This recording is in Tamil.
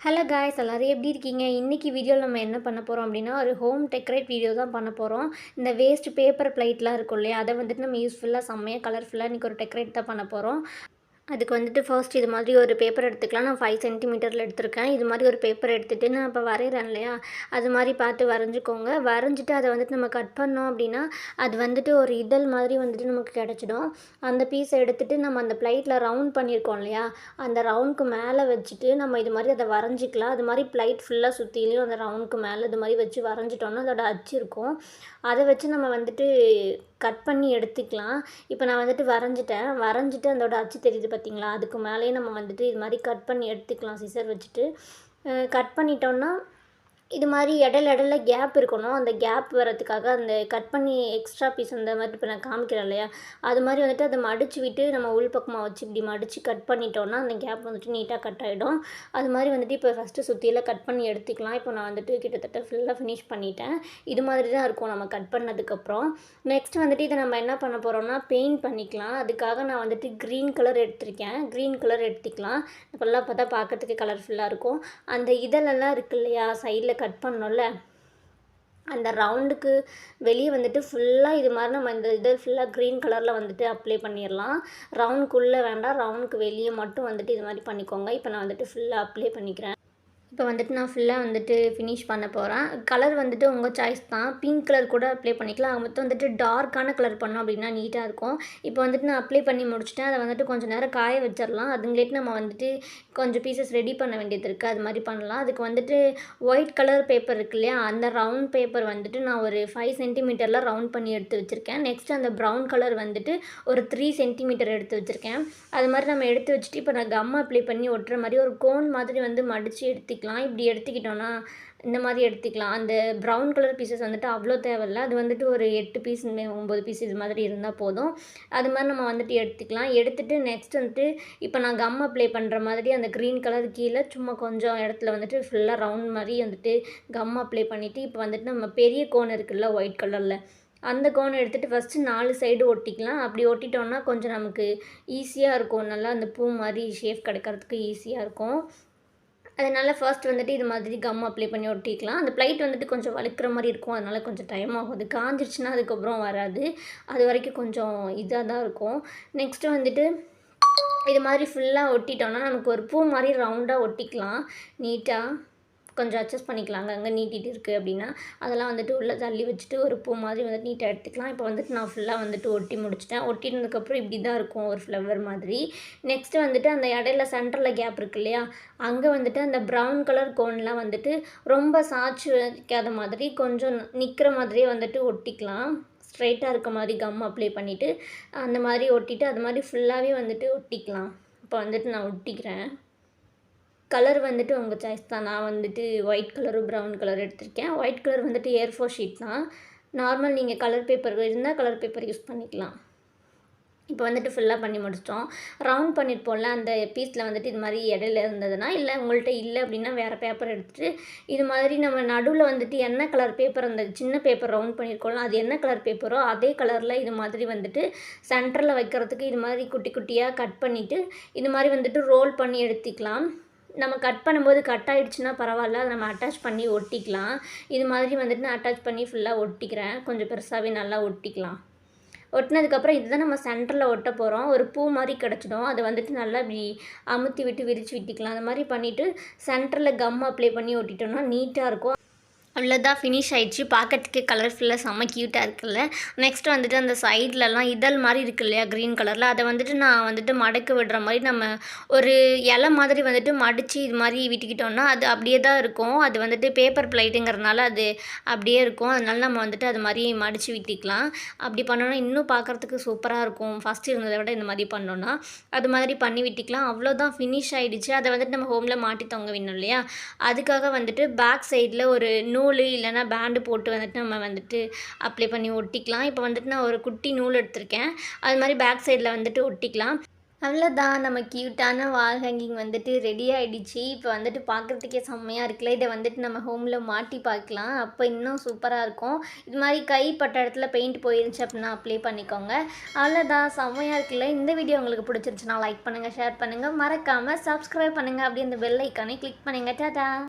ஹலோ காய்ஸ் எல்லோரும் எப்படி இருக்கீங்க? இன்றைக்கி வீடியோவில் நம்ம என்ன பண்ண போகிறோம் அப்படின்னா ஒரு ஹோம் டெக்கரேட் வீடியோ தான் பண்ண போகிறோம் இந்த வேஸ்ட் பேப்பர் பிளைட்லாம் இருக்கும் இல்லையா அதை வந்துட்டு நம்ம யூஸ்ஃபுல்லாக செம்மையாக கலர்ஃபுல்லாக இன்றைக்கி ஒரு டெக்கரேட் தான் பண்ண போகிறோம் அதுக்கு வந்துட்டு ஃபர்ஸ்ட் இது மாதிரி ஒரு பேப்பர் எடுத்துக்கலாம். நான் ஃபைவ் சென்டிமீட்டரில் எடுத்திருக்கேன். இது மாதிரி ஒரு பேப்பர் எடுத்துகிட்டு நான் இப்போ வரைகிறேன் இல்லையா? அது மாதிரி பார்த்து வரைஞ்சிக்கோங்க. வரைஞ்சிட்டு அதை வந்துட்டு நம்ம கட் பண்ணோம் அப்படின்னா அது வந்துட்டு ஒரு இதழ் மாதிரி வந்துட்டு நமக்கு கிடச்சிடும். அந்த பீஸை எடுத்துகிட்டு நம்ம அந்த பிளைட்டில் ரவுண்ட் பண்ணியிருக்கோம் இல்லையா? அந்த ரவுண்டுக்கு மேலே வச்சுட்டு நம்ம இது மாதிரி அதை வரைஞ்சிக்கலாம். அது மாதிரி பிளைட் ஃபுல்லாக சுற்றிலையும் அந்த ரவுண்டுக்கு மேலே இது மாதிரி வச்சு வரைஞ்சிட்டோன்னா அதோட அச்சு இருக்கும். அதை வச்சு நம்ம வந்துட்டு கட் பண்ணி எடுத்துக்கலாம். இப்போ நான் வந்துட்டு வரைஞ்சிட்டேன். வரைஞ்சிட்டு அதோட அச்சு தெரியுது பார்த்தீங்களா அதுக்கு மேலேயே நம்ம வந்துட்டு இது மாதிரி கட் பண்ணி எடுத்துக்கலாம் சிசர் வச்சுட்டு. கட் பண்ணிட்டோம்னா இது மாதிரி இடையில இடையில கேப் இருக்கணும். அந்த கேப் வர்றதுக்காக அந்த கட் பண்ணி எக்ஸ்ட்ரா பீஸ் அந்த மாதிரி இப்போ நான் காமிக்கிறேன் இல்லையா? அது மாதிரி வந்துட்டு அதை மடித்து விட்டு நம்ம உள் பக்கமாக வச்சு இப்படி மடித்து கட் பண்ணிட்டோன்னா அந்த கேப் வந்துட்டு நீட்டாக கட் ஆகிடும் அது மாதிரி வந்துட்டு இப்போ ஃபஸ்ட்டு சுற்றியில் கட் பண்ணி எடுத்துக்கலாம். இப்போ நான் வந்துட்டு கிட்டத்தட்ட ஃபுல்லாக ஃபினிஷ் பண்ணிட்டேன். இது மாதிரி தான் இருக்கும் நம்ம கட் பண்ணதுக்கப்புறம். நெக்ஸ்ட் வந்துட்டு இதை நம்ம என்ன பண்ண போகிறோம்னா பெயிண்ட் பண்ணிக்கலாம். அதுக்காக நான் வந்துட்டு க்ரீன் கலர் எடுத்திருக்கேன். க்ரீன் கலர் எடுத்துக்கலாம். இப்போல்லாம் பார்த்தா பார்க்கறதுக்கு கலர்ஃபுல்லாக இருக்கும். அந்த இதழெல்லாம் இருக்கு இல்லையா? சைடில் கட் பண்ணோம்ல அந்த ரவுண்டுக்கு வெளியே வந்துட்டு ஃபுல்லாக இது மாதிரி நம்ம இந்த இது ஃபுல்லாக க்ரீன் கலரில் வந்துட்டு அப்ளை பண்ணிடலாம் ரவுண்டுக்குள்ளே வேண்டாம் ரவுண்டுக்கு வெளியே மட்டும் வந்துட்டு இது மாதிரி பண்ணிக்கோங்க. இப்போ நான் வந்துட்டு ஃபுல்லாக அப்ளை பண்ணிக்கிறேன். இப்போ வந்துட்டு நான் ஃபுல்லாக வந்துட்டு ஃபினிஷ் பண்ண போகிறேன் கலர் வந்துட்டு உங்கள் சாய்ஸ் தான். பிங்க் கலர் கூட அப்ளை பண்ணிக்கலாம். அது மொத்தம் வந்துட்டு டார்க்கான கலர் பண்ணோம் அப்படின்னா நீட்டாக இருக்கும். இப்போ வந்துட்டு நான் அப்ளை பண்ணி முடிச்சுட்டேன். அதை வந்துட்டு கொஞ்சம் நேரம் காய வச்சிடலாம். அதுங்களேட்டு நம்ம வந்துட்டு கொஞ்சம் பீசஸ் ரெடி பண்ண வேண்டியது இருக்குது அது மாதிரி பண்ணலாம். அதுக்கு வந்துட்டு ஒயிட் கலர் பேப்பர் இருக்கு இல்லையா? அந்த ரவுண்ட் பேப்பர் வந்துட்டு நான் ஒரு ஃபைவ் சென்டிமீட்டரில் ரவுண்ட் பண்ணி எடுத்து வச்சுருக்கேன். நெக்ஸ்ட் அந்த ப்ரௌன் கலர் வந்துட்டு ஒரு த்ரீ சென்டிமீட்டர் எடுத்து வச்சுருக்கேன். அது மாதிரி நம்ம எடுத்து வச்சுட்டு இப்போ நான் கம் அப்ளை பண்ணி ஒட்டுற மாதிரி ஒரு கோன் மாதிரி வந்து மடித்து எடுத்துக்கலாம். இப்படி எடுத்துக்கிட்டோன்னா இந்த மாதிரி எடுத்துக்கலாம். அந்த ப்ரௌன் கலர் பீசஸ் வந்துட்டு அவ்வளோ தேவையில்ல. அது வந்துட்டு ஒரு எட்டு பீஸ் ஒம்பது பீஸ் இது மாதிரி இருந்தால் போதும். அது மாதிரி நம்ம வந்துட்டு எடுத்துக்கலாம். எடுத்துகிட்டு நெக்ஸ்ட் வந்துட்டு இப்போ நான் கம் அப்ளை பண்ணுற மாதிரி அந்த க்ரீன் கலர் கீழே சும்மா கொஞ்சம் இடத்துல வந்துட்டு ஃபுல்லாக ரவுண்ட் மாதிரி வந்துட்டு கம் அப்ளை பண்ணிவிட்டு இப்போ வந்துட்டு நம்ம பெரிய கோன் இருக்குல்ல ஒயிட் கலரில் அந்த கோனை எடுத்துகிட்டு ஃபஸ்ட்டு நாலு சைடு ஒட்டிக்கலாம். அப்படி ஒட்டிட்டோன்னா கொஞ்சம் நமக்கு ஈஸியாக இருக்கும். நல்லா அந்த பூ மாதிரி ஷேப் கிடைக்கிறதுக்கு ஈஸியாக இருக்கும். அதனால் ஃபர்ஸ்ட் வந்துட்டு இது மாதிரி கம் அப்ளை பண்ணி ஒட்டிக்கலாம். அந்த ப்ளைட் வந்துட்டு கொஞ்சம் வலுக்கிற மாதிரி இருக்கும். அதனால் கொஞ்சம் டைம் ஆகும். அது காஞ்சிருச்சுன்னா அதுக்கப்புறம் வராது. அது வரைக்கும் கொஞ்சம் இதாக தான் இருக்கும். நெக்ஸ்ட்டு வந்துட்டு இது மாதிரி ஃபுல்லாக ஒட்டிட்டோன்னா நமக்கு ஒரு பூ மாதிரி ரவுண்டாக ஒட்டிக்கலாம். நீட்டாக கொஞ்சம் அட்ஜஸ்ட் பண்ணிக்கலாங்க அங்கே நீட்டிட்டு இருக்குது அப்படின்னா. அதெல்லாம் வந்துட்டு உள்ளே தள்ளி வச்சுட்டு ஒரு பூ மாதிரி வந்துட்டு நீட்டாக எடுத்துக்கலாம். இப்போ வந்துட்டு நான் ஃபுல்லாக வந்துட்டு ஒட்டி முடிச்சிட்டேன். ஒட்டினதுக்கப்புறம் இப்படி தான் இருக்கும் ஒரு ஃப்ளவர் மாதிரி. நெக்ஸ்ட்டு வந்துட்டு அந்த இடையில சென்டரில் கேப் இருக்கு இல்லையா? அங்கே வந்துட்டு அந்த ப்ரௌன் கலர் கோன்லாம் வந்துட்டு ரொம்ப சாய்ச்சி வைக்காத மாதிரி கொஞ்சம் நிற்கிற மாதிரியே வந்துட்டு ஒட்டிக்கலாம். ஸ்ட்ரைட்டாக இருக்க மாதிரி கம் அப்ளை பண்ணிவிட்டு அந்த மாதிரி ஒட்டிட்டு அது மாதிரி ஃபுல்லாகவே வந்துட்டு ஒட்டிக்கலாம். இப்போ வந்துட்டு நான் ஒட்டிக்கிறேன். கலர் வந்துட்டு உங்கள் சாய்ஸ் தான். நான் வந்துட்டு ஒயிட் கலரும் ப்ரௌன் கலர் எடுத்திருக்கேன். ஒயிட் கலர் வந்துட்டு ஏர் ஃபோர் ஷீட் தான். நார்மல் நீங்கள் கலர் பேப்பர் இருந்தால் கலர் பேப்பர் யூஸ் பண்ணிக்கலாம். இப்போ வந்துட்டு ஃபுல்லாக பண்ணி முடிச்சிட்டோம். ரவுண்ட் பண்ணியிருப்போம்ல அந்த பீஸில் வந்துட்டு இது மாதிரி இடையில இருந்ததுன்னா இல்லை உங்கள்கிட்ட இல்லை அப்படின்னா வேறு பேப்பர் எடுத்துகிட்டு இது மாதிரி நம்ம நடுவில் வந்துட்டு என்ன கலர் பேப்பர் அந்த சின்ன பேப்பர் ரவுண்ட் பண்ணியிருக்கோம்ல அது என்ன கலர் பேப்பரோ அதே கலரில் இது மாதிரி வந்துட்டு சென்டரில் வைக்கிறதுக்கு இது மாதிரி குட்டி குட்டியாக கட் பண்ணிவிட்டு இது மாதிரி வந்துட்டு ரோல் பண்ணி எடுத்துக்கலாம். நம்ம கட் பண்ணும்போது கட் ஆகிடுச்சுன்னா பரவாயில்ல அதை நம்ம அட்டாச் பண்ணி ஒட்டிக்கலாம். இது மாதிரி வந்துட்டு நான் அட்டாச் பண்ணி ஃபுல்லாக ஒட்டிக்கிறேன். கொஞ்சம் பெருசாகவே நல்லா ஒட்டிக்கலாம். ஒட்டினதுக்கப்புறம் இதுதான் நம்ம சென்டரில் ஒட்ட போகிறோம் ஒரு பூ மாதிரி கிடச்சிடும். அதை வந்துட்டு நல்லா இப்படி அமுத்தி விட்டு விரித்து விட்டுக்கலாம். அந்த மாதிரி பண்ணிவிட்டு சென்டரில் கம் அப்ளை பண்ணி ஒட்டிட்டோம்னா நீட்டாக இருக்கும். அவ்வளோதான் ஃபினிஷ் ஆயிடுச்சு. பார்க்கறதுக்கே கலர்ஃபுல்லாக செம்ம க்யூட்டாக இருக்குல்ல. நெக்ஸ்ட் வந்துட்டு அந்த சைட்லலாம் இதழ் மாதிரி இருக்கு இல்லையா க்ரீன் கலரில் அதை வந்துட்டு நான் வந்துட்டு மடக்கு விடுற மாதிரி நம்ம ஒரு இலை மாதிரி வந்துட்டு மடித்து இது மாதிரி விட்டுக்கிட்டோம்னா அது அப்படியே தான் இருக்கும். அது வந்துட்டு பேப்பர் பிளைட்டுங்கிறதுனால அது அப்படியே இருக்கும். அதனால நம்ம வந்துட்டு அது மாதிரி மடித்து விட்டுக்கலாம். அப்படி பண்ணோன்னா இன்னும் பார்க்குறதுக்கு சூப்பராக இருக்கும். ஃபஸ்ட்டு இருந்ததை விட இந்த மாதிரி பண்ணோன்னா அது மாதிரி பண்ணி விட்டுக்கலாம். அவ்வளோதான் ஃபினிஷ் ஆகிடுச்சு அதை வந்துட்டு நம்ம ஹோமில் மாட்டி தொங்க வேணும் இல்லையா? அதுக்காக வந்துட்டு பேக் சைடில் ஒரு நூல் இல்லைன்னா பேண்டு போட்டு வந்துட்டு நம்ம வந்துட்டு அப்ளை பண்ணி ஒட்டிக்கலாம். இப்போ வந்துட்டு நான் ஒரு குட்டி நூல் எடுத்திருக்கேன். அது மாதிரி பேக் சைடில் வந்துட்டு ஒட்டிக்கலாம். அவ்வளோதான் நம்ம க்யூட்டான வால் ஹேங்கிங் வந்துட்டு ரெடி ஆகிடுச்சு இப்போ வந்துட்டு பார்க்குறதுக்கே செம்மையாக இருக்குல்ல. இதை வந்துட்டு நம்ம ஹோமில் மாட்டி பார்க்கலாம். அப்போ இன்னும் சூப்பராக இருக்கும். இது மாதிரி கை பட்ட இடத்துல பெயிண்ட் போயிருந்துச்சு அப்படின்னா அப்ளை பண்ணிக்கோங்க. அவ்வளோதான் செம்மையாக இருக்குல்ல. இந்த வீடியோ உங்களுக்கு பிடிச்சிருச்சுன்னா லைக் பண்ணுங்கள் ஷேர் பண்ணுங்கள் மறக்காமல் சப்ஸ்கிரைப் பண்ணுங்கள் அப்படியே அந்த பெல் ஐக்கானே கிளிக் பண்ணுங்கள் டாடா